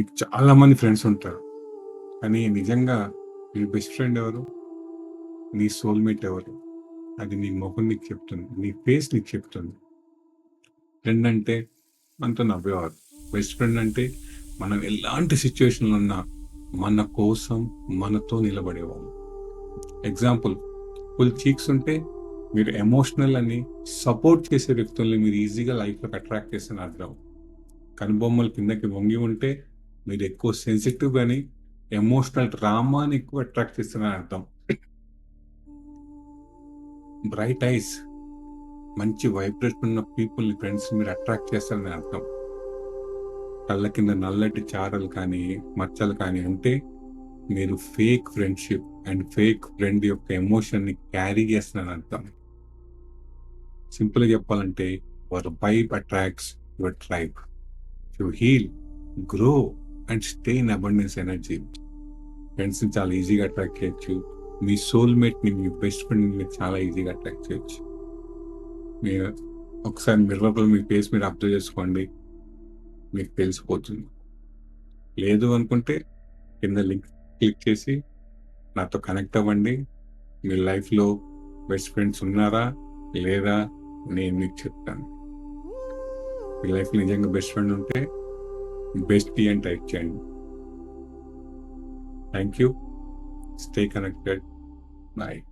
మీకు చాలా మంది ఫ్రెండ్స్ ఉంటారు. కానీ నిజంగా నీ బెస్ట్ ఫ్రెండ్ ఎవరు? నీ సోల్మేట్ ఎవరు? అది నీ ముఖం నీకు చెప్తుంది. నీ ఫేస్ నీకు చెప్తుంది. ఫ్రెండ్ అంటే మనతో నవ్వేవారు. బెస్ట్ ఫ్రెండ్ అంటే మనం ఎలాంటి సిచ్యువేషన్లో ఉన్నా మన కోసం మనతో నిలబడేవాళ్ళు ఎగ్జాంపుల్ ఫుల్ చీక్స్ ఉంటే మీరు ఎమోషనల్ అని సపోర్ట్ చేసే వ్యక్తుల్ని మీరు ఈజీగా లైఫ్లోకి అట్రాక్ట్ చేసిన అర్థం. కనుబొమ్మలు కిందకి వంగి ఉంటే మీరు ఎక్కువ సెన్సిటివ్ కానీ ఎమోషనల్ డ్రామాని ఎక్కువ అట్రాక్ట్ చేస్తున్నారని అర్థం. బ్రైట్ ఐస్ మంచి వైబ్రేషన్ ఉన్న పీపుల్ని ఫ్రెండ్స్ మీరు అట్రాక్ట్ చేస్తారని అర్థం. కళ్ళ కింద నల్లటి చారలు కానీ మచ్చలు కానీ ఉంటే మీరు fake friendship and fake friend యొక్క ఎమోషన్ని క్యారీ చేస్తున్నారని అర్థం. సింపుల్గా చెప్పాలంటే your vibe attracts your tribe. You heal grow and stay in abundance energy. ఫ్రెండ్స్ని చాలా ఈజీగా అట్రాక్ట్ చేయొచ్చు. మీ సోల్మేట్ని మీ బెస్ట్ ఫ్రెండ్ని మీరు చాలా ఈజీగా అట్రాక్ట్ చేయొచ్చు. మీరు ఒకసారి మిర్రర్లో మీ ఫేస్ మీరు అబ్జర్వ్ చేసుకోండి. మీకు తెలిసిపోతుంది. లేదు అనుకుంటే కింద లింక్ క్లిక్ చేసి నాతో కనెక్ట్ అవ్వండి. మీ లైఫ్లో బెస్ట్ ఫ్రెండ్స్ ఉన్నారా? లేదా? నేను మీకు చెప్తాను. మీ లైఫ్ నిజంగా బెస్ట్ ఫ్రెండ్ ఉంటే bestie and I can. Thank you. Stay connected. Bye.